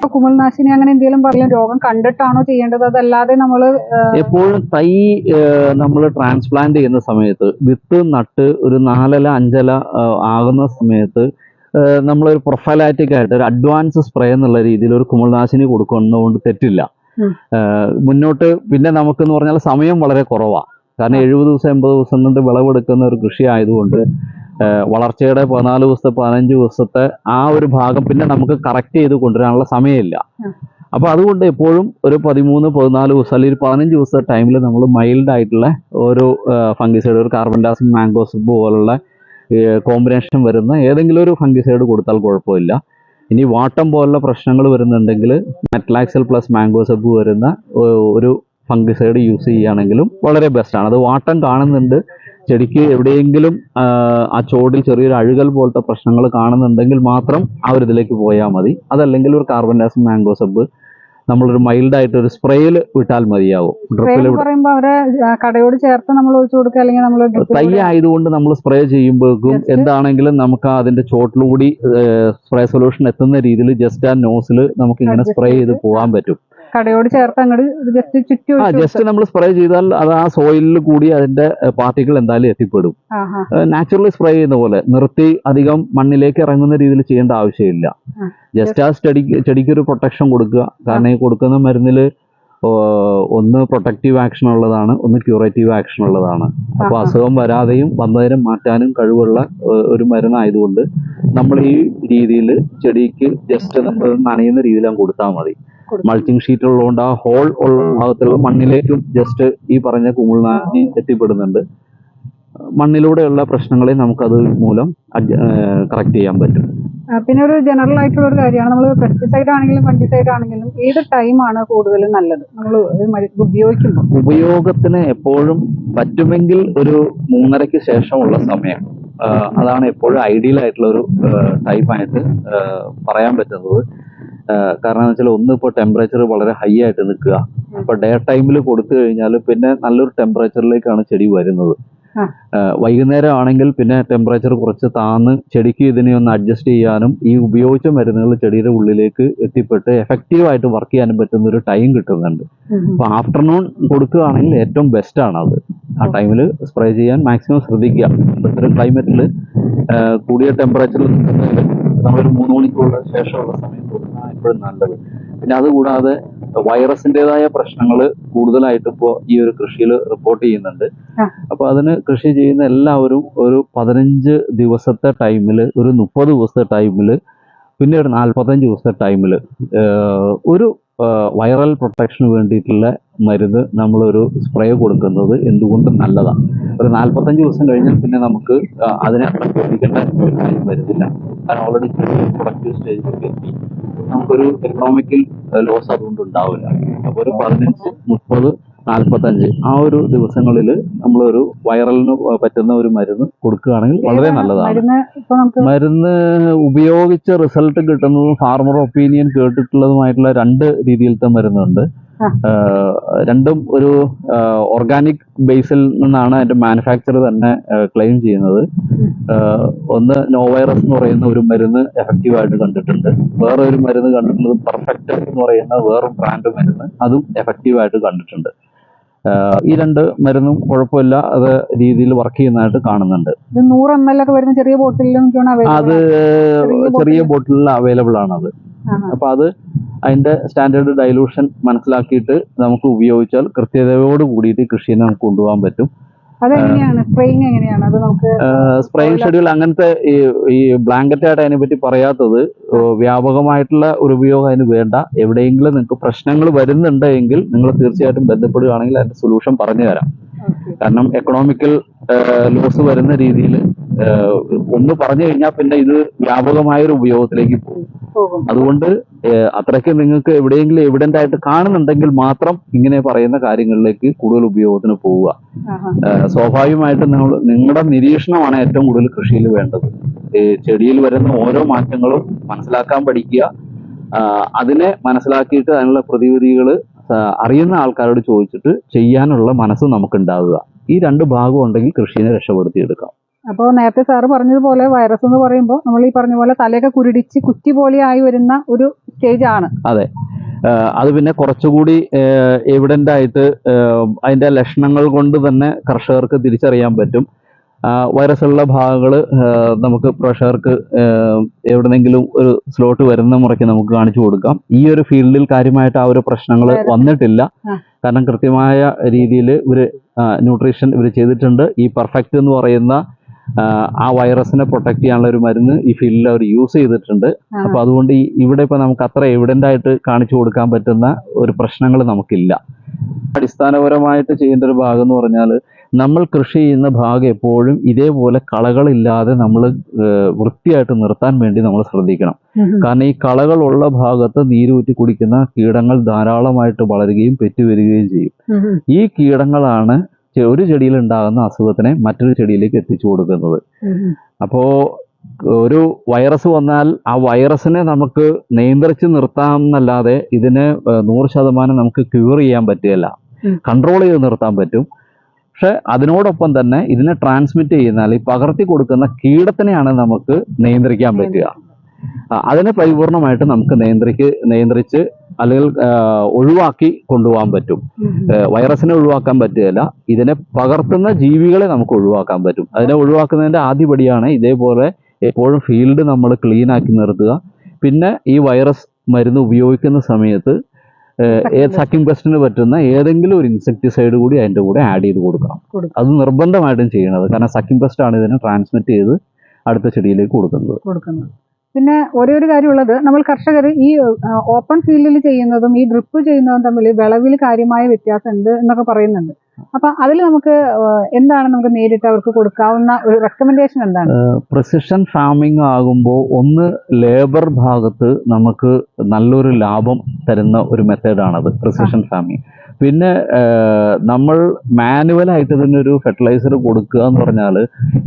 ഇപ്പൊ കുമിൾനാശിനി അങ്ങനെ എന്തെങ്കിലും പറയും രോഗം കണ്ടിട്ടാണോ ചെയ്യേണ്ടത്? അതല്ലാതെ നമ്മൾ എപ്പോഴും തൈ നമ്മൾ ട്രാൻസ്പ്ലാന്റ് ചെയ്യുന്ന സമയത്ത് വിത്ത് നട്ട് ഒരു നാലല അഞ്ചല ആകുന്ന സമയത്ത് നമ്മളൊരു പ്രൊഫൈലാറ്റിക് ആയിട്ട് ഒരു അഡ്വാൻസ് സ്പ്രേ എന്നുള്ള രീതിയിൽ ഒരു കുമിൾനാശിനി കൊടുക്കുന്നതുകൊണ്ട് തെറ്റില്ല. മുന്നോട്ട് പിന്നെ നമുക്ക് എന്ന് പറഞ്ഞാൽ സമയം വളരെ കുറവാണ് കാരണം. എഴുപത് ദിവസം എൺപത് ദിവസം കൊണ്ട് വിളവെടുക്കുന്ന ഒരു കൃഷി ആയതുകൊണ്ട് വളർച്ചയുടെ പതിനാല് ദിവസത്തെ പതിനഞ്ച് ദിവസത്തെ ആ ഒരു ഭാഗം പിന്നെ നമുക്ക് കറക്റ്റ് ചെയ്ത് കൊണ്ടുവരാനുള്ള സമയമില്ല. അപ്പൊ അതുകൊണ്ട് എപ്പോഴും ഒരു പതിമൂന്ന് പതിനാല് ദിവസം അല്ലെങ്കിൽ പതിനഞ്ച് ദിവസത്തെ ടൈമിൽ നമ്മൾ മൈൽഡ് ആയിട്ടുള്ള ഒരു ഫംഗിസൈഡ് ഒരു കാർബൺ ഡാസിക് മാംഗോസിബ് പോലുള്ള കോമ്പിനേഷൻ വരുന്ന ഏതെങ്കിലും ഒരു ഫംഗിസൈഡ് കൊടുത്താൽ കുഴപ്പമില്ല. ഇനി വാട്ടം പോലുള്ള പ്രശ്നങ്ങൾ വരുന്നുണ്ടെങ്കിൽ മെറ്റ്ലാക്സൽ പ്ലസ് മാംഗോസബ് വരുന്ന ഒരു ഫംഗിസൈഡ് യൂസ് ചെയ്യുകയാണെങ്കിലും വളരെ ബെസ്റ്റാണ് അത് വാട്ടം കാണുന്നുണ്ട്. ചെടിക്ക് എവിടെയെങ്കിലും ആ, ചോടിൽ ചെറിയൊരു അഴുകൽ പോലത്തെ പ്രശ്നങ്ങൾ കാണുന്നുണ്ടെങ്കിൽ മാത്രം ആ ഒരു ഇതിലേക്ക് പോയാൽ മതി. അതല്ലെങ്കിൽ ഒരു കാർബൺ ഡാസം മാംഗോ സബ് നമ്മളൊരു മൈൽഡ് ആയിട്ട് ഒരു സ്പ്രേയിൽ വിട്ടാൽ മതിയാവും. ഡ്രിപ്പിൽ സ്പ്രേ പറയുമ്പോ കടയോട് ചേർത്ത് നമ്മൾ ഒഴിച്ചു കൊടുക്കുക അല്ലെങ്കിൽ നമ്മൾ തൈ ആയതുകൊണ്ട് നമ്മൾ സ്പ്രേ ചെയ്യുമ്പോഴേക്കും എന്താണെങ്കിലും നമുക്ക് അതിന്റെ ചോട്ടിലൂടി സ്പ്രേ സൊല്യൂഷൻ എത്തുന്ന രീതിയിൽ ജസ്റ്റ് ആ നോസിൽ നമുക്ക് ഇങ്ങനെ സ്പ്രേ ചെയ്ത് പോകാൻ പറ്റും. കടയോട് ചേർത്ത് അങ്ങോട്ട് ജസ്റ്റ് ചുറ്റി ആ ജസ്റ്റ് നമ്മൾ സ്പ്രേ ചെയ്താൽ അത് ആ സോയിലിൽ കൂടി അതിന്റെ പാർട്ടികൾ എന്തായാലും എത്തിപ്പെടും. നാച്ചുറലി സ്പ്രേ ചെയ്യുന്ന പോലെ നിർത്തി അധികം മണ്ണിലേക്ക് ഇറങ്ങുന്ന രീതിയിൽ ചെയ്യേണ്ട ആവശ്യമില്ല. ജസ്റ്റ് ആ ചെടിക്ക് ചെടിക്ക് ഒരു പ്രൊട്ടക്ഷൻ കൊടുക്കുക. കാരണം ഈ കൊടുക്കുന്ന മരുന്നിൽ ഒന്ന് പ്രൊട്ടക്റ്റീവ് ആക്ഷൻ ഉള്ളതാണ് ഒന്ന് ക്യൂറേറ്റീവ് ആക്ഷൻ ഉള്ളതാണ്. അപ്പൊ ആഹാ. അസുഖം വരാതെയും വന്നതിനും മാറ്റാനും കഴിവുള്ള ഒരു മരുന്നായതുകൊണ്ട് നമ്മൾ ഈ രീതിയിൽ ചെടിക്ക് ജസ്റ്റ് നമ്മൾ നനയുന്ന രീതിയിലാണ് അങ്ങ് കൊടുത്താൽ മതി. മൾച്ചിങ് ഷീറ്റ് ഉള്ളതുകൊണ്ട് ആ ഹോൾ ഉള്ള ഭാഗത്തുള്ള മണ്ണിലേക്കും ജസ്റ്റ് ഈ പറഞ്ഞ കുമിൾനാശിനി എത്തിപ്പെടുന്നുണ്ട്. മണ്ണിലൂടെയുള്ള പ്രശ്നങ്ങളെ നമുക്കത് മൂലം കറക്റ്റ് ചെയ്യാൻ പറ്റും. പിന്നെ ഒരു ജനറൽ ആയിട്ടുള്ള ഒരു കാര്യമാണ് നമ്മൾ പെസ്റ്റിസൈഡ് ആണെങ്കിലും ഫംഗിസൈഡ് ആണെങ്കിലും ഏത് ടൈമാണ് കൂടുതലും നല്ലത്? നമ്മൾ ഉപയോഗിക്കുമ്പോൾ. ഉപയോഗത്തിന് എപ്പോഴും പറ്റുമെങ്കിൽ ഒരു മൂന്നരയ്ക്ക് ശേഷമുള്ള സമയം. അതാണ് എപ്പോഴും ഐഡിയൽ ആയിട്ടുള്ള ഒരു ടൈപ്പായിട്ട് പറയാൻ പറ്റുന്നത്. കാരണം എന്ന് വെച്ചാൽ ഒന്ന് ഇപ്പോൾ ടെമ്പറേച്ചർ വളരെ ഹൈ ആയിട്ട് നിൽക്കുക. അപ്പൊ ഡേ ടൈമിൽ കൊടുത്തു കഴിഞ്ഞാൽ പിന്നെ നല്ലൊരു ടെമ്പറേച്ചറിലേക്കാണ് ചെടി വരുന്നത്. വൈകുന്നേരം ആണെങ്കിൽ പിന്നെ ടെമ്പറേച്ചർ കുറച്ച് താന്ന് ചെടിക്ക് ഇതിനെ ഒന്ന് അഡ്ജസ്റ്റ് ചെയ്യാനും ഈ ഉപയോഗിച്ച മരുന്നുകൾ ചെടിയുടെ ഉള്ളിലേക്ക് എത്തിപ്പെട്ട് എഫക്റ്റീവായിട്ട് വർക്ക് ചെയ്യാനും പറ്റുന്ന ഒരു ടൈം കിട്ടുന്നുണ്ട്. അപ്പൊ ആഫ്റ്റർനൂൺ കൊടുക്കുകയാണെങ്കിൽ ഏറ്റവും ബെസ്റ്റ് ആണ് അത്. ആ ടൈമിൽ സ്പ്രേ ചെയ്യാൻ മാക്സിമം ശ്രദ്ധിക്കുക. ഇപ്പോഴത്തെ ക്ലൈമറ്റിൽ കൂടിയ ടെമ്പറേച്ചറിൽ നമ്മളൊരു മൂന്ന് മണിക്കൂറിന് ശേഷമുള്ള സമയം കൊടുക്കുന്നതാണ് എപ്പോഴും നല്ലത്. പിന്നെ അതുകൂടാതെ വൈറസിന്റെതായ പ്രശ്നങ്ങൾ കൂടുതലായിട്ട് ഇപ്പോൾ ഈ ഒരു കൃഷിയിൽ റിപ്പോർട്ട് ചെയ്യുന്നുണ്ട്. അപ്പോൾ അപ്പൊ അതിന് കൃഷി ചെയ്യുന്ന എല്ലാവരും ഒരു പതിനഞ്ച് ദിവസത്തെ ടൈമിൽ ഒരു മുപ്പത് ദിവസത്തെ ടൈമിൽ പിന്നെ ഒരു നാൽപ്പത്തഞ്ച് ദിവസത്തെ ടൈമിൽ ഒരു വൈറൽ പ്രൊട്ടക്ഷന് വേണ്ടിയിട്ടുള്ള മരുന്ന് നമ്മളൊരു സ്പ്രേ കൊടുക്കുന്നത് എന്തുകൊണ്ടും നല്ലതാണ് ഒരു നാൽപ്പത്തഞ്ച് ദിവസം കഴിഞ്ഞാൽ പിന്നെ നമുക്ക് അതിനെ ശ്രദ്ധിക്കേണ്ട ഒരു കാര്യം വരുന്നില്ല. കാരണം ഓൾറെഡി പ്രൊഡക്റ്റീവ് സ്റ്റേജിലേക്ക് എത്തി. നമുക്കൊരു എക്കണോമിക്കൽ ലോസ് അതുകൊണ്ട് ഉണ്ടാവില്ല. അപ്പോൾ ഒരു പതിനഞ്ച് മുപ്പത് നാൽപ്പത്തഞ്ച് ആ ഒരു ദിവസങ്ങളിൽ നമ്മളൊരു വൈറലിന് പറ്റുന്ന ഒരു മരുന്ന് കൊടുക്കുകയാണെങ്കിൽ വളരെ നല്ലതാണ്. മരുന്ന് ഉപയോഗിച്ച് റിസൾട്ട് കിട്ടുന്നതും ഫാർമർ ഒപ്പീനിയൻ കേട്ടിട്ടുള്ളതുമായിട്ടുള്ള രണ്ട് രീതിയിലത്തെ മരുന്നുണ്ട്. രണ്ടും ഒരു ഓർഗാനിക് ബേസിൽ നിന്നാണ് അതിന്റെ മാനുഫാക്ചർ തന്നെ ക്ലെയിം ചെയ്യുന്നത്. ഒന്ന് നോ വൈറസ് എന്ന് പറയുന്ന ഒരു മരുന്ന് എഫക്റ്റീവ് ആയിട്ട് കണ്ടിട്ടുണ്ട്. വേറെ ഒരു മരുന്ന് കണ്ടിട്ടുള്ളത് പെർഫെക്റ്റ് എന്ന് പറയുന്ന വേറൊരു ബ്രാൻഡ് മരുന്ന് അതും എഫക്റ്റീവ് ആയിട്ട് കണ്ടിട്ടുണ്ട്. ഈ രണ്ട് മരുന്നും കുഴപ്പമില്ല. അത് രീതിയിൽ വർക്ക് ചെയ്യുന്നതായിട്ട് കാണുന്നുണ്ട്. നൂറ് എം എൽ ഒക്കെ വരുന്ന ചെറിയ ബോട്ടിലും അത് ചെറിയ ബോട്ടിലിൽ അവൈലബിൾ ആണ് അത്. അപ്പൊ അത് അതിന്റെ സ്റ്റാൻഡേർഡ് ഡൈലൂഷൻ മനസ്സിലാക്കിയിട്ട് നമുക്ക് ഉപയോഗിച്ചാൽ കൃത്യതയോട് കൂടിയിട്ട് കൃഷിയെ നമുക്ക് കൊണ്ടുപോകാൻ പറ്റും. അതെങ്ങനെയാണ്? സ്പ്രേയിങ് എങ്ങനെയാണ്? അത് നമുക്ക് സ്പ്രേയിങ് ഷെഡ്യൂൾ അങ്ങനത്തെ ഈ ഈ ബ്ലാങ്കറ്റ് ആയിട്ട് അതിനെ പറ്റി പറയാത്തത് വ്യാപകമായിട്ടുള്ള ഒരു ഉപയോഗം അതിന് വേണ്ട. എവിടെയെങ്കിലും നിങ്ങൾക്ക് പ്രശ്നങ്ങൾ വരുന്നുണ്ടെങ്കിൽ നിങ്ങൾ തീർച്ചയായിട്ടും ബന്ധപ്പെടുകയാണെങ്കിൽ അതിന്റെ സൊല്യൂഷൻ പറഞ്ഞു തരാം കാരണം എക്കണോമിക്കൽ ലോസ് വരുന്ന രീതിയിൽ ഒന്ന് പറഞ്ഞു കഴിഞ്ഞാൽ പിന്നെ ഇത് വ്യാപകമായ ഒരു ഉപയോഗത്തിലേക്ക് പോകും. അതുകൊണ്ട് അത്രയ്ക്ക് നിങ്ങൾക്ക് എവിടെയെങ്കിലും എവിഡന്റ് ആയിട്ട് കാണുന്നുണ്ടെങ്കിൽ മാത്രം ഇങ്ങനെ പറയുന്ന കാര്യങ്ങളിലേക്ക് കൂടുതൽ ഉപയോഗത്തിന് പോവുക. സ്വാഭാവികമായിട്ടും നിങ്ങൾ നിങ്ങളുടെ നിരീക്ഷണമാണ് ഏറ്റവും കൂടുതൽ കൃഷിയിൽ വേണ്ടത്. ചെടിയിൽ വരുന്ന ഓരോ മാറ്റങ്ങളും മനസ്സിലാക്കാൻ പഠിക്കുക. അതിനെ മനസ്സിലാക്കിയിട്ട് അതിനുള്ള പ്രതിവിധികൾ അറിയുന്ന ആൾക്കാരോട് ചോദിച്ചിട്ട് ചെയ്യാനുള്ള മനസ്സ് നമുക്കുണ്ടാവുക. ഈ രണ്ട് ഭാഗം ഉണ്ടെങ്കിൽ കൃഷിയെ രക്ഷപ്പെടുത്തിയെടുക്കാം. അപ്പോൾ നേരത്തെ സാറ് പറഞ്ഞതുപോലെ വൈറസ് എന്ന് പറയുമ്പോൾ നമ്മൾ ഈ പറഞ്ഞ പോലെ തലയൊക്കെ കുരുടിച്ച് കുറ്റി പോലെ ആയി വരുന്ന ഒരു സ്റ്റേജ് ആണ്. അതെ. അത് പിന്നെ കുറച്ചുകൂടി എവിഡന്റ് ആയിട്ട് അതിന്റെ ലക്ഷണങ്ങൾ കൊണ്ട് തന്നെ കർഷകർക്ക് തിരിച്ചറിയാൻ പറ്റും. വൈറസുള്ള ഭാഗങ്ങൾ നമുക്ക് പ്രഷർക്ക് എവിടെന്നെങ്കിലും ഒരു സ്ലോട്ട് വരുന്ന മുറയ്ക്ക് നമുക്ക് കാണിച്ചു കൊടുക്കാം. ഈ ഒരു ഫീൽഡിൽ കാര്യമായിട്ട് ആ ഒരു പ്രശ്നങ്ങൾ വന്നിട്ടില്ല. കാരണം കൃത്യമായ രീതിയിൽ ഇവർ ന്യൂട്രീഷൻ ഇവർ ചെയ്തിട്ടുണ്ട്. ഈ പെർഫെക്റ്റ് എന്ന് പറയുന്ന ആ, വൈറസിനെ പ്രൊട്ടക്ട് ചെയ്യാനുള്ള ഒരു മരുന്ന് ഈ ഫീൽഡിൽ അവർ യൂസ് ചെയ്തിട്ടുണ്ട്. അപ്പൊ അതുകൊണ്ട് ഈ ഇവിടെ ഇപ്പൊ നമുക്ക് അത്ര എവിഡന്റ് ആയിട്ട് കാണിച്ചു കൊടുക്കാൻ പറ്റുന്ന ഒരു പ്രശ്നങ്ങൾ നമുക്കില്ല. അടിസ്ഥാനപരമായിട്ട് ചെയ്യേണ്ട ഒരു ഭാഗം എന്ന് പറഞ്ഞാൽ നമ്മൾ കൃഷി ചെയ്യുന്ന ഭാഗം എപ്പോഴും ഇതേപോലെ കളകളില്ലാതെ നമ്മൾ വൃത്തിയായിട്ട് നിർത്താൻ വേണ്ടി നമ്മൾ ശ്രദ്ധിക്കണം. കാരണം ഈ കളകളുള്ള ഭാഗത്ത് നീരൂറ്റി കുടിക്കുന്ന കീടങ്ങൾ ധാരാളമായിട്ട് വളരുകയും പെറ്റുവരികയും ചെയ്യും. ഈ കീടങ്ങളാണ് ഒരു ചെടിയിൽ ഉണ്ടാകുന്ന അസുഖത്തിനെ മറ്റൊരു ചെടിയിലേക്ക് എത്തിച്ചു കൊടുക്കുന്നത്. അപ്പോൾ ഒരു വൈറസ് വന്നാൽ ആ വൈറസിനെ നമുക്ക് നിയന്ത്രിച്ച് നിർത്താം എന്നല്ലാതെ ഇതിനെ നൂറ് ശതമാനം നമുക്ക് ക്യൂർ ചെയ്യാൻ പറ്റുകയില്ല. കൺട്രോൾ ചെയ്ത് നിർത്താൻ പറ്റും. പക്ഷെ അതിനോടൊപ്പം തന്നെ ഇതിനെ ട്രാൻസ്മിറ്റ് ചെയ്യുന്ന അല്ലെങ്കിൽ പകർത്തി കൊടുക്കുന്ന കീടത്തിനെയാണ് നമുക്ക് നിയന്ത്രിക്കാൻ പറ്റുക. അതിനെ പരിപൂർണമായിട്ട് നമുക്ക് നിയന്ത്രിക്ക് നിയന്ത്രിച്ച് അല്ലെങ്കിൽ ഒഴിവാക്കി കൊണ്ടുപോകാൻ പറ്റും. വൈറസിനെ ഒഴിവാക്കാൻ പറ്റുകയില്ല. ഇതിനെ പകർത്തുന്ന ജീവികളെ നമുക്ക് ഒഴിവാക്കാൻ പറ്റും. അതിനെ ഒഴിവാക്കുന്നതിന്റെ ആദ്യപടിയാണ് ഇതേപോലെ എപ്പോഴും ഫീൽഡ് നമ്മൾ ക്ലീൻ ആക്കി നിർത്തുക. പിന്നെ ഈ വൈറസ് മരുന്ന് ഉപയോഗിക്കുന്ന സമയത്ത് ഏത് സക്കിംഗ് പെസ്റ്റിന് പറ്റുന്ന ഏതെങ്കിലും ഒരു ഇൻസെക്ടിസൈഡ് കൂടി അതിന്റെ കൂടെ ആഡ് ചെയ്ത് കൊടുക്കണം. അത് നിർബന്ധമായിട്ടും ചെയ്യണത് കാരണം സക്കിംഗ് പെസ്റ്റ് ആണ് ഇതിനെ ട്രാൻസ്മിറ്റ് ചെയ്ത് അടുത്ത ചെടിയിലേക്ക് കൊടുക്കുന്നത്. കൊടുക്കുന്നത്. പിന്നെ ഒരേ ഒരു കാര്യമുള്ളത് നമ്മൾ കർഷകർ ഈ ഓപ്പൺ ഫീൽഡിൽ ചെയ്യുന്നതും ഈ ഡ്രിപ്പ് ചെയ്യുന്നതും തമ്മിൽ വിളവിൽ കാര്യമായ വ്യത്യാസം ഉണ്ട് എന്നൊക്കെ പറയുന്നുണ്ട്. അപ്പൊ അതിൽ നമുക്ക് എന്താണ് നമുക്ക് നേരിട്ട് അവർക്ക് കൊടുക്കാവുന്ന ഒരു റെക്കമെൻഡേഷൻ എന്താണ്? പ്രിസിഷൻ ഫാമിംഗ് ആകുമ്പോൾ ഒന്ന് ലേബർ ഭാഗത്ത് നമുക്ക് നല്ലൊരു ലാഭം തരുന്ന ഒരു മെത്തേഡാണത് പ്രിസിഷൻ ഫാമിംഗ് പിന്നെ നമ്മൾ മാനുവലായിട്ട് ഒരു ഫെർട്ടിലൈസർ കൊടുക്കുക എന്ന് പറഞ്ഞാൽ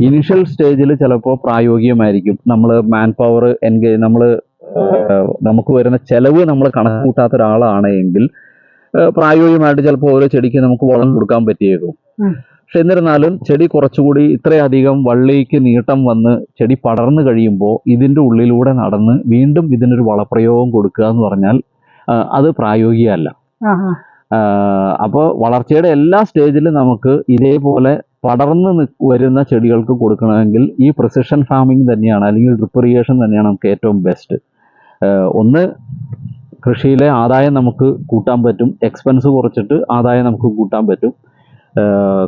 ഇനിഷ്യൽ സ്റ്റേജിൽ ചിലപ്പോൾ പ്രായോഗികമായിരിക്കും. നമ്മൾ മാൻ പവർ എൻഗേജ് നമ്മൾ നമുക്ക് വരുന്ന ചെലവ് നമ്മൾ കണക്ക് കൂട്ടാത്ത ഒരാളാണെങ്കിൽ എങ്കിൽ പ്രായോഗികമായിട്ട് ചിലപ്പോൾ ഓരോ ചെടിക്ക് നമുക്ക് വളം കൊടുക്കാൻ പറ്റിയേക്കും. പക്ഷെ എന്നിരുന്നാലും ചെടി കുറച്ചുകൂടി ഇത്രയധികം വള്ളിക്ക് നീട്ടം വന്ന് ചെടി പടർന്നു കഴിയുമ്പോൾ ഇതിന്റെ ഉള്ളിലൂടെ നടന്ന് വീണ്ടും ഇതിനൊരു വളപ്രയോഗം കൊടുക്കുക എന്ന് പറഞ്ഞാൽ അത് പ്രായോഗികമല്ല. അപ്പോൾ വളർച്ചയുടെ എല്ലാ സ്റ്റേജിലും നമുക്ക് ഇതേപോലെ പടർന്ന് വരുന്ന ചെടികൾക്ക് കൊടുക്കണമെങ്കിൽ ഈ പ്രിസിഷൻ ഫാമിംഗ് തന്നെയാണ് അല്ലെങ്കിൽ ഡ്രിപ്പ് ഇറിഗേഷൻ തന്നെയാണ് നമുക്ക് ഏറ്റവും ബെസ്റ്റ് ഒന്ന് കൃഷിയിലെ ആദായം നമുക്ക് കൂട്ടാൻ പറ്റും എക്സ്പെൻസ് കുറച്ചിട്ട് ആദായം നമുക്ക് കൂട്ടാൻ പറ്റും.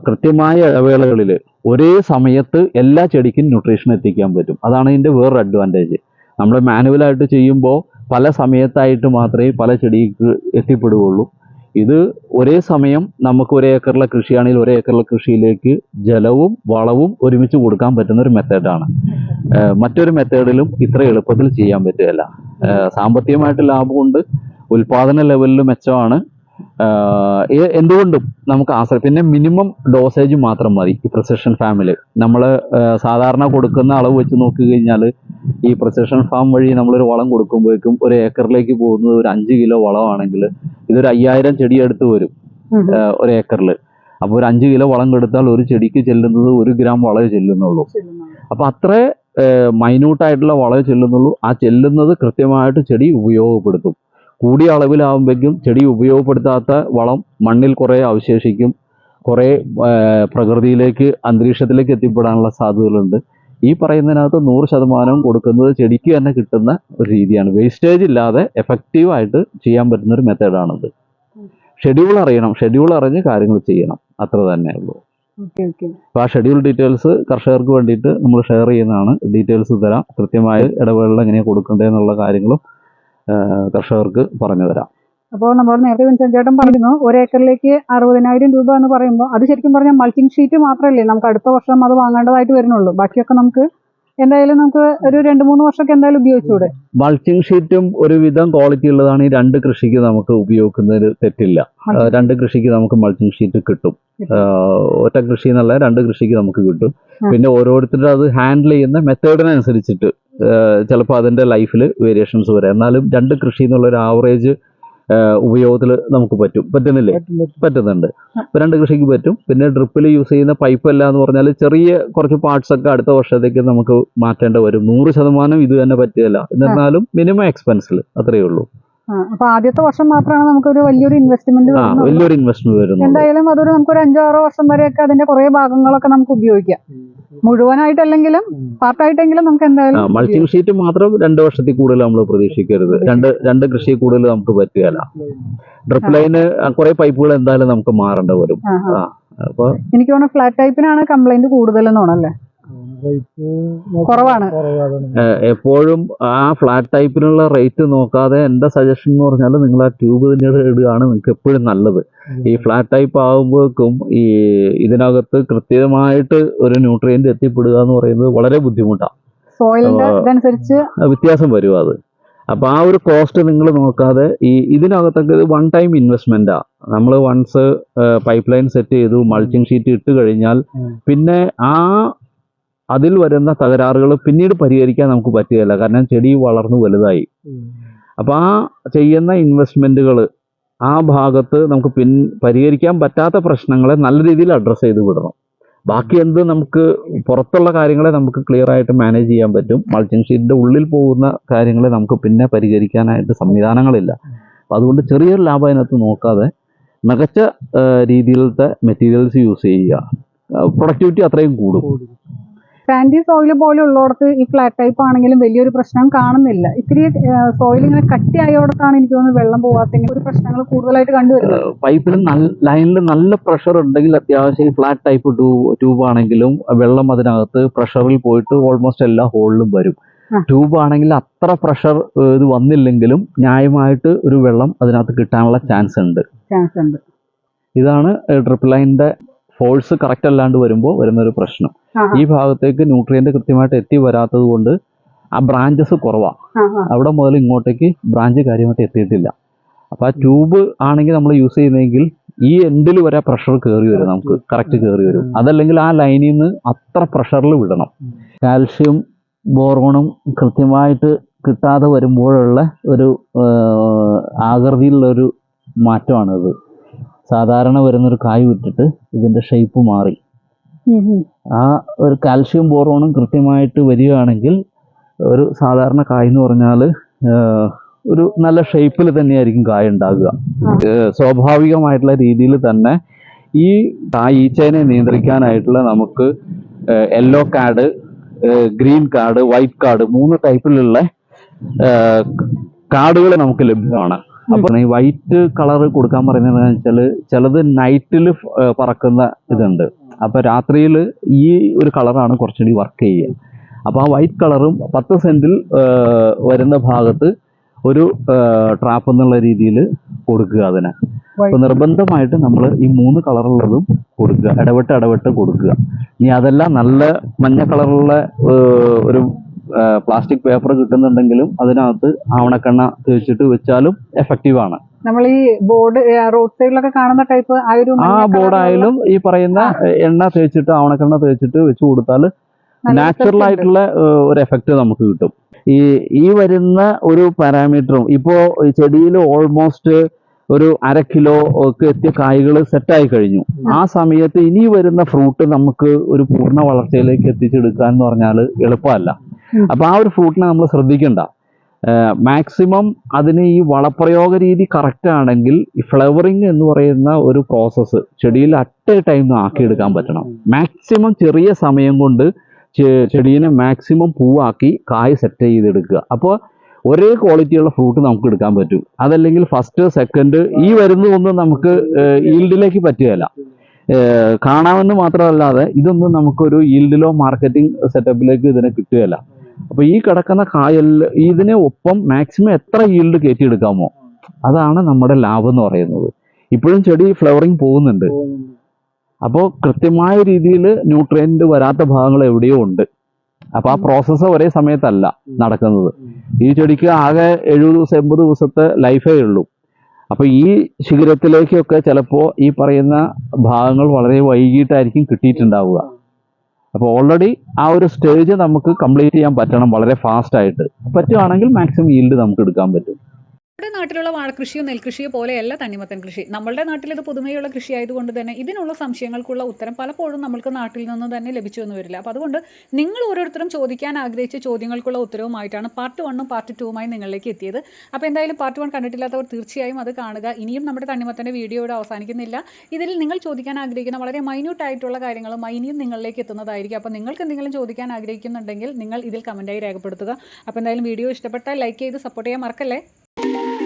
കൃത്യമായ ഇടവേളകളിൽ ഒരേ സമയത്ത് എല്ലാ ചെടിക്കും ന്യൂട്രീഷൻ എത്തിക്കാൻ പറ്റും. അതാണ് ഇതിന്റെ വേറൊരു അഡ്വാന്റേജ് നമ്മൾ മാനുവലായിട്ട് ചെയ്യുമ്പോൾ പല സമയത്തായിട്ട് മാത്രമേ പല ചെടിക്ക് എത്തിപ്പെടുകയുള്ളൂ. ഇത് ഒരേ സമയം നമുക്ക് ഒരേ ഏക്കറിലെ കൃഷിയാണെങ്കിൽ ഒരേ ഏക്കറിലെ കൃഷിയിലേക്ക് ജലവും വളവും ഒരുമിച്ച് കൊടുക്കാൻ പറ്റുന്ന ഒരു മെത്തേഡാണ് മറ്റൊരു മെത്തേഡിലും ഇത്ര എളുപ്പത്തിൽ ചെയ്യാൻ പറ്റുകയില്ല. സാമ്പത്തികമായിട്ട് ലാഭമുണ്ട്. ഉൽപാദന ലെവലിൽ മെച്ചമാണ്. എന്തുകൊണ്ടും നമുക്ക് ആശ്രയം പിന്നെ മിനിമം ഡോസേജ് മാത്രം മതി ഈ പ്രസിഷൻ ഫാമിൽ നമ്മൾ സാധാരണ കൊടുക്കുന്ന അളവ് വെച്ച് നോക്കി കഴിഞ്ഞാൽ ഈ പ്രസിഷൻ ഫാം വഴി നമ്മളൊരു വളം കൊടുക്കുമ്പോഴേക്കും ഒരു ഏക്കറിലേക്ക് പോകുന്നത് ഒരു അഞ്ച് കിലോ വളമാണെങ്കിൽ ഇതൊരു അയ്യായിരം ചെടി എടുത്ത് വരും ഒരു ഏക്കറിൽ അപ്പോൾ ഒരു അഞ്ച് കിലോ വളം കൊടുത്താൽ ഒരു ചെടിക്ക് ചെല്ലുന്നത് ഒരു ഗ്രാം വളമേ ചെല്ലുന്നുള്ളൂ. അപ്പൊ അത്ര മൈന്യൂട്ടായിട്ടുള്ള വളമേ ചെല്ലുന്നുള്ളൂ. ആ ചെല്ലുന്നത് കൃത്യമായിട്ട് ചെടി ഉപയോഗപ്പെടുത്തും. കൂടിയ അളവിലാവുമ്പോഴേക്കും ചെടി ഉപയോഗപ്പെടുത്താത്ത വളം മണ്ണിൽ കുറേ അവശേഷിക്കും. കുറേ പ്രകൃതിയിലേക്ക് അന്തരീക്ഷത്തിലേക്ക് എത്തിപ്പെടാനുള്ള സാധ്യതകളുണ്ട്. ഈ പറയുന്നതിനകത്ത് നൂറ് ശതമാനം കൊടുക്കുന്നത് ചെടിക്ക് തന്നെ കിട്ടുന്ന ഒരു രീതിയാണ്. വേസ്റ്റേജ് ഇല്ലാതെ എഫക്റ്റീവായിട്ട് ചെയ്യാൻ പറ്റുന്ന ഒരു മെത്തേഡാണിത് ഷെഡ്യൂൾ അറിയണം. ഷെഡ്യൂൾ അറിഞ്ഞ് കാര്യങ്ങൾ ചെയ്യണം. അത്ര തന്നെ ഉള്ളൂ. അപ്പൊ അപ്പോൾ ആ ഷെഡ്യൂൾ ഡീറ്റെയിൽസ് കർഷകർക്ക് വേണ്ടിയിട്ട് നമ്മൾ ഷെയർ ചെയ്യുന്നതാണ്. ഡീറ്റെയിൽസ് തരാം. കൃത്യമായ ഇടപെടലുകൾ എങ്ങനെയാണ് കൊടുക്കേണ്ടതെന്നുള്ള കാര്യങ്ങളും കർഷകർക്ക് പറഞ്ഞു തരാം. അപ്പോൾ നമ്മൾ നേരത്തെ വിൻസെന്റ് ചേട്ടൻ പറഞ്ഞിരുന്നു ഒരു ഏക്കറിലേക്ക് അറുപതിനായിരം രൂപ എന്ന് പറയുമ്പോൾ അത് ശരിക്കും പറഞ്ഞാൽ മൾച്ചിങ് ഷീറ്റ് മാത്രമല്ലേ നമുക്ക് അടുത്ത വർഷം അത് വാങ്ങേണ്ടതായിട്ട് വരുന്നുള്ളൂ. ബാക്കിയൊക്കെ നമുക്ക് എന്തായാലും നമുക്ക് ഒരു രണ്ട് മൂന്ന് വർഷമൊക്കെ എന്തായാലും ഉപയോഗിച്ചൂടെ മൾച്ചിങ് ഷീറ്റും ഒരുവിധം ക്വാളിറ്റി ഉള്ളതാണ്. ഈ രണ്ട് കൃഷിക്ക് നമുക്ക് ഉപയോഗിക്കുന്നതിന് തെറ്റില്ല. രണ്ട് കൃഷിക്ക് നമുക്ക് മൾച്ചിങ് ഷീറ്റ് കിട്ടും. ഒറ്റ കൃഷി എന്നല്ല രണ്ട് കൃഷിക്ക് നമുക്ക് കിട്ടും. പിന്നെ ഓരോരുത്തരും അത് ഹാൻഡിൽ ചെയ്യുന്ന മെത്തേഡിനനുസരിച്ചിട്ട് ചിലപ്പോൾ അതിന്റെ ലൈഫിൽ വേരിയേഷൻസ് വരാം. എന്നാലും രണ്ട് കൃഷി എന്നുള്ള ഒരു ആവറേജ് ഉപയോഗത്തിൽ നമുക്ക് പറ്റും. പറ്റുന്നില്ലേ? പറ്റുന്നുണ്ട്. ഇപ്പം രണ്ട് കൃഷിക്ക് പറ്റും. പിന്നെ ഡ്രിപ്പിൽ യൂസ് ചെയ്യുന്ന പൈപ്പ് അല്ല എന്ന് പറഞ്ഞാൽ ചെറിയ കുറച്ച് പാർട്സ് ഒക്കെ അടുത്ത വർഷത്തേക്ക് നമുക്ക് മാറ്റേണ്ടി വരും. നൂറ് ശതമാനം ഇത് തന്നെ പറ്റുകയില്ല. എന്നിരുന്നാലും മിനിമം എക്സ്പെൻസിൽ അത്രയേ ഉള്ളൂ. അപ്പൊ ആദ്യത്തെ വർഷം മാത്രമാണ് നമുക്കൊരു വലിയൊരു ഇൻവെസ്റ്റ്മെന്റ് വലിയൊരു ഇൻവെസ്റ്റ്മെന്റ് വരുന്നത്. എന്തായാലും അതൊരു നമുക്കൊരു അഞ്ചാറോ ആറോ വർഷം വരെയൊക്കെ അതിന്റെ കുറെ ഭാഗങ്ങളൊക്കെ നമുക്ക് ഉപയോഗിക്കാം. മുഴുവനായിട്ടല്ലെങ്കിലും പാർട്ടായിട്ടെങ്കിലും നമുക്ക് എന്തായാലും മൾച്ചിങ് ഷീറ്റ് മാത്രം രണ്ട് വർഷത്തിൽ കൂടുതൽ നമ്മൾ പ്രതീക്ഷിക്കരുത്. രണ്ട് രണ്ട് കൃഷി കൂടുതൽ നമുക്ക് പറ്റുകയല്ല. ഡ്രിപ്പ് ലൈന് കുറെ പൈപ്പുകൾ എന്തായാലും നമുക്ക് മാറേണ്ട വരും. അപ്പൊ എനിക്ക് തോന്നുന്നു ഫ്ലാറ്റ് ടൈപ്പിനാണ് കംപ്ലൈന്റ് കൂടുതൽ തോന്നല്ലേ കുറവാണ്. എപ്പോഴും ആ ഫ്ലാറ്റ് ടൈപ്പിനുള്ള റേറ്റ് നോക്കാതെ എന്റെ സജഷൻ എന്ന് പറഞ്ഞാൽ നിങ്ങൾ ആ ട്യൂബ് തന്നെ ഇടുകയാണ് നിങ്ങൾക്ക് എപ്പോഴും നല്ലത്. ഈ ഫ്ലാറ്റ് ടൈപ്പ് ആകുമ്പോഴേക്കും ഈ ഇതിനകത്ത് കൃത്യമായിട്ട് ഒരു ന്യൂട്രിയന്റ് എത്തിപ്പെടുക എന്ന് പറയുന്നത് വളരെ ബുദ്ധിമുട്ടാണ് വ്യത്യാസം വരും അത്. അപ്പോൾ ആ ഒരു കോസ്റ്റ് നിങ്ങൾ നോക്കാതെ ഈ ഇതിനകത്തൊക്കെ വൺ ടൈം ഇൻവെസ്റ്റ്മെന്റാണ് നമ്മൾ വൺസ് പൈപ്പ് ലൈൻ സെറ്റ് ചെയ്തു മൾച്ചിങ് ഷീറ്റ് ഇട്ട് കഴിഞ്ഞാൽ പിന്നെ ആ അതിൽ വരുന്ന തകരാറുകൾ പിന്നീട് പരിഹരിക്കാൻ നമുക്ക് പറ്റുകയില്ല. കാരണം ചെടി വളർന്നു വലുതായി. അപ്പം ആ ചെയ്യുന്ന ഇൻവെസ്റ്റ്മെന്റുകൾ ആ ഭാഗത്ത് നമുക്ക് പിൻ പരിഹരിക്കാൻ പറ്റാത്ത പ്രശ്നങ്ങളെ നല്ല രീതിയിൽ അഡ്രസ്സ് ചെയ്ത് വിടണം. ബാക്കി എന്ത് നമുക്ക് പുറത്തുള്ള കാര്യങ്ങളെ നമുക്ക് ക്ലിയർ ആയിട്ട് മാനേജ് ചെയ്യാൻ പറ്റും. മൾച്ചിങ് ഷീറ്റിന്റെ ഉള്ളിൽ പോകുന്ന കാര്യങ്ങളെ നമുക്ക് പിന്നെ പരിഹരിക്കാനായിട്ട് സംവിധാനങ്ങളില്ല. അപ്പം അതുകൊണ്ട് ചെറിയൊരു ലാഭം അതിനകത്ത് നോക്കാതെ മികച്ച രീതിയിലത്തെ മെറ്റീരിയൽസ് യൂസ് ചെയ്യുക. പ്രൊഡക്ടിവിറ്റി അത്രയും കൂടും. സാൻഡി സോയിൽ പോലെ ഉള്ളിടത്ത് ഈ ഫ്ലാറ്റ് ടൈപ്പ് ആണെങ്കിലും വലിയൊരു പ്രശ്നം കാണുന്നില്ല. ഇത്തിരി സോയിൽ ഇങ്ങനെ കട്ടിയായോടത്താണ് എനിക്ക് തോന്നുന്നു വെള്ളം പോവാത്ത ഒരു പ്രശ്നങ്ങൾ കൂടുതലായിട്ട് കണ്ടുവരുന്നത്. പൈപ്പിൽ ലൈനിൽ നല്ല പ്രഷർ ഉണ്ടെങ്കിൽ അത്യാവശ്യം ഫ്ലാറ്റ് ടൈപ്പ് ട്യൂബ് ട്യൂബ് ആണെങ്കിലും വെള്ളം അതിനകത്ത് പ്രഷറിൽ പോയിട്ട് ഓൾമോസ്റ്റ് എല്ലാ ഹോളിലും വരും. ട്യൂബ് ആണെങ്കിൽ അത്ര പ്രഷർ ഇത് വന്നില്ലെങ്കിലും ന്യായമായിട്ട് ഒരു വെള്ളം അതിനകത്ത് കിട്ടാനുള്ള ചാൻസ് ഉണ്ട്. ചാൻസ് ഉണ്ട്. ഇതാണ് ട്രിപ്പിൾ ലൈനിന്റെ ഫോഴ്സ് കറക്റ്റ് അല്ലാണ്ട് വരുമ്പോൾ വരുന്ന ഒരു പ്രശ്നം ഈ ഭാഗത്തേക്ക് ന്യൂട്രിയന്റ് കൃത്യമായിട്ട് എത്തി വരാത്തത് കൊണ്ട് ആ ബ്രാഞ്ചസ് കുറവാണ്. അവിടെ മുതൽ ഇങ്ങോട്ടേക്ക് ബ്രാഞ്ച് കാര്യമായിട്ട് എത്തിയിട്ടില്ല. അപ്പോൾ ആ ട്യൂബ് ആണെങ്കിൽ നമ്മൾ യൂസ് ചെയ്യുന്നതെങ്കിൽ ഈ എൻഡിൽ വരെ പ്രഷർ കയറി വരും നമുക്ക്. കറക്റ്റ് കയറി വരും. അതല്ലെങ്കിൽ ആ ലൈനിൽ നിന്ന് അത്ര പ്രഷറിൽ വിടണം. കാൽഷ്യം ബോറോണും കൃത്യമായിട്ട് കിട്ടാതെ വരുമ്പോഴുള്ള ഒരു ആകൃതിയിലുള്ള ഒരു മാറ്റമാണിത്. സാധാരണ വരുന്നൊരു കായ് വിട്ടിട്ട് ഇതിന്റെ ഷേപ്പ് മാറി. ആ ഒരു കാൽഷ്യം ബോറോണും കൃത്യമായിട്ട് വരികയാണെങ്കിൽ ഒരു സാധാരണ കായ് എന്ന് പറഞ്ഞാൽ ഒരു നല്ല ഷേപ്പിൽ തന്നെയായിരിക്കും കായ ഉണ്ടാകുക. സ്വാഭാവികമായിട്ടുള്ള രീതിയിൽ തന്നെ ഈ കായ് ഈച്ചേനെ നിയന്ത്രിക്കാനായിട്ടുള്ള നമുക്ക് yellow card green card white card മൂന്ന് ടൈപ്പിലുള്ള കാർഡുകൾ നമുക്ക് ലഭ്യമാണ്. അപ്പൊ ഈ വൈറ്റ് കളർ കൊടുക്കാൻ പറയുന്നത് വെച്ചാൽ ചിലത് നൈറ്റിൽ പറക്കുന്ന ഇതുണ്ട്. അപ്പൊ രാത്രിയിൽ ഈ ഒരു കളറാണ് കുറച്ചുകൂടി വർക്ക് ചെയ്യുക. അപ്പൊ ആ വൈറ്റ് കളറും പത്ത് സെന്റിൽ വരുന്ന ഭാഗത്ത് ഒരു ട്രാപ്പ് എന്നുള്ള രീതിയിൽ കൊടുക്കുക അതിന്. അപ്പൊ നിർബന്ധമായിട്ട് നമ്മൾ ഈ മൂന്ന് കളറുള്ളതും കൊടുക്കുക. ഇടവിട്ട് ഇടവിട്ട് കൊടുക്കുക. ഇനി അതെല്ലാം നല്ല മഞ്ഞ കളറുള്ള ഒരു പ്ലാസ്റ്റിക് പേപ്പർ കിട്ടുന്നുണ്ടെങ്കിലും അതിനകത്ത് ആവണക്കെണ്ണ തേച്ചിട്ട് വെച്ചാലും എഫക്റ്റീവ് ആണ്. നമ്മൾ ഈ ബോർഡ് റോഡ് സൈഡിലൊക്കെ കാണുന്ന ടൈപ്പ് ആ ഒരു ആ ബോർഡായാലും ഈ പറയുന്ന എണ്ണ തേച്ചിട്ട് ആവണക്കെണ്ണ തേച്ചിട്ട് വെച്ച് കൊടുത്താൽ നാച്ചുറൽ ആയിട്ടുള്ള ഒരു എഫക്റ്റ് നമുക്ക് കിട്ടും. ഈ ഈ വരുന്ന ഒരു പാരാമീറ്ററും ഇപ്പോൾ ചെടിയിൽ ഓൾമോസ്റ്റ് ഒരു അര കിലോ ഒക്കെ എത്തിയ കായ്കൾ സെറ്റായി കഴിഞ്ഞു. ആ. സമയത്ത് ഇനി വരുന്ന ഫ്രൂട്ട് നമുക്ക് ഒരു പൂർണ വളർച്ചയിലേക്ക് എത്തിച്ചെടുക്കാൻ എന്ന് പറഞ്ഞാൽ എളുപ്പമല്ല. അപ്പൊ ആ ഒരു ഫ്രൂട്ടിനെ നമ്മൾ ശ്രദ്ധിക്കണ്ട. മാക്സിമം അതിന് ഈ വളപ്രയോഗ രീതി കറക്റ്റ് ആണെങ്കിൽ ഈ ഫ്ലവറിങ് എന്ന് പറയുന്ന ഒരു പ്രോസസ്സ് ചെടിയിൽ അറ്റ് ടൈം ആക്കിയെടുക്കാൻ പറ്റണം. മാക്സിമം ചെറിയ സമയം കൊണ്ട് ചെടീനെ മാക്സിമം പൂവാക്കി കായ് സെറ്റ് ചെയ്തെടുക്കുക. അപ്പോൾ ഒരേ ക്വാളിറ്റിയുള്ള ഫ്രൂട്ട് നമുക്ക് എടുക്കാൻ പറ്റും. അതല്ലെങ്കിൽ ഫസ്റ്റ് സെക്കൻഡ് ഈ വരുന്നതൊന്നും നമുക്ക് ഈൽഡിലേക്ക് പറ്റുകയില്ല. കാണാമെന്ന് മാത്രമല്ലാതെ ഇതൊന്നും നമുക്കൊരു ഈൽഡിലോ മാർക്കറ്റിംഗ് സെറ്റപ്പിലേക്ക് ഇതിനെ കിട്ടുകയില്ല. അപ്പൊ ഈ കിടക്കുന്ന കായലിൽ ഇതിനെ ഒപ്പം മാക്സിമം എത്ര ഈൽഡ് കയറ്റിയെടുക്കാമോ? അതാണ് നമ്മുടെ ലാഭം എന്ന് പറയുന്നത്. ഇപ്പോഴും ചെടി ഫ്ലവറിങ് പോകുന്നുണ്ട്. അപ്പോൾ കൃത്യമായ രീതിയിൽ ന്യൂട്രിയന്റ് വരാത്ത ഭാഗങ്ങൾ എവിടെയോ ഉണ്ട്. അപ്പോൾ ആ പ്രോസസ്സ് ഒരേ സമയത്തല്ല നടക്കുന്നത്. ഈ ചെടിക്ക് ആകെ എഴുപത് ദിവസം എൺപത് ദിവസത്തെ ലൈഫേ ഉള്ളൂ. അപ്പോൾ ഈ ശിഖരത്തിലേക്കൊക്കെ ചിലപ്പോൾ ഈ പറയുന്ന ഭാഗങ്ങൾ വളരെ വൈകിട്ടായിരിക്കും കിട്ടിയിട്ടുണ്ടാവുക. അപ്പോൾ ഓൾറെഡി ആ ഒരു സ്റ്റേജ് നമുക്ക് കംപ്ലീറ്റ് ചെയ്യാൻ പറ്റണം വളരെ ഫാസ്റ്റ് ആയിട്ട്. പറ്റുവാണെങ്കിൽ മാക്സിമം ഈൽഡ് നമുക്ക് എടുക്കാൻ പറ്റും. നമ്മുടെ നാട്ടിലുള്ള വാഴകൃഷിയോ നെൽകൃഷിയോ പോലെയല്ല തണ്ണിമത്തൻ കൃഷി. നമ്മളുടെ നാട്ടിൽ ഇത് പുതുമയുള്ള കൃഷി ആയതുകൊണ്ട് തന്നെ ഇതിനുള്ള സംശയങ്ങൾക്കുള്ള ഉത്തരം പലപ്പോഴും നമ്മൾക്ക് നാട്ടിൽ നിന്ന് തന്നെ ലഭിച്ചു എന്ന് വരില്ല. അപ്പോൾ അതുകൊണ്ട് നിങ്ങൾ ഓരോരുത്തരും ചോദിക്കാൻ ആഗ്രഹിച്ച ചോദ്യങ്ങൾക്കുള്ള ഉത്തരവുമായിട്ടാണ് പാർട്ട് വണ്ണും പാർട്ട് ടൂവുമായി നിങ്ങളിലേക്ക് എത്തിയത്. അപ്പോൾ എന്തായാലും പാർട്ട് വൺ കണ്ടിട്ടില്ലാത്തവർ തീർച്ചയായും അത് കാണുക. ഇനിയും നമ്മുടെ തണ്ണിമത്തന്റെ വീഡിയോ ഇവിടെ അവസാനിക്കുന്നില്ല. ഇതിൽ നിങ്ങൾ ചോദിക്കാൻ ആഗ്രഹിക്കുന്ന വളരെ മൈന്യൂട്ട് ആയിട്ടുള്ള കാര്യങ്ങളും മൈനിയും നിങ്ങളിലേക്ക് എത്തുന്നതായിരിക്കും. അപ്പോൾ നിങ്ങൾക്ക് എന്തെങ്കിലും ചോദിക്കാൻ ആഗ്രഹിക്കുന്നുണ്ടെങ്കിൽ നിങ്ങൾ ഇതിൽ കമന്റായി രേഖപ്പെടുത്തുക. അപ്പോൾ എന്തായാലും വീഡിയോ ഇഷ്ടപ്പെട്ടാൽ ലൈക്ക് ചെയ്ത് സപ്പോർട്ട് ചെയ്യാൻ മറക്കല്ലേ? Música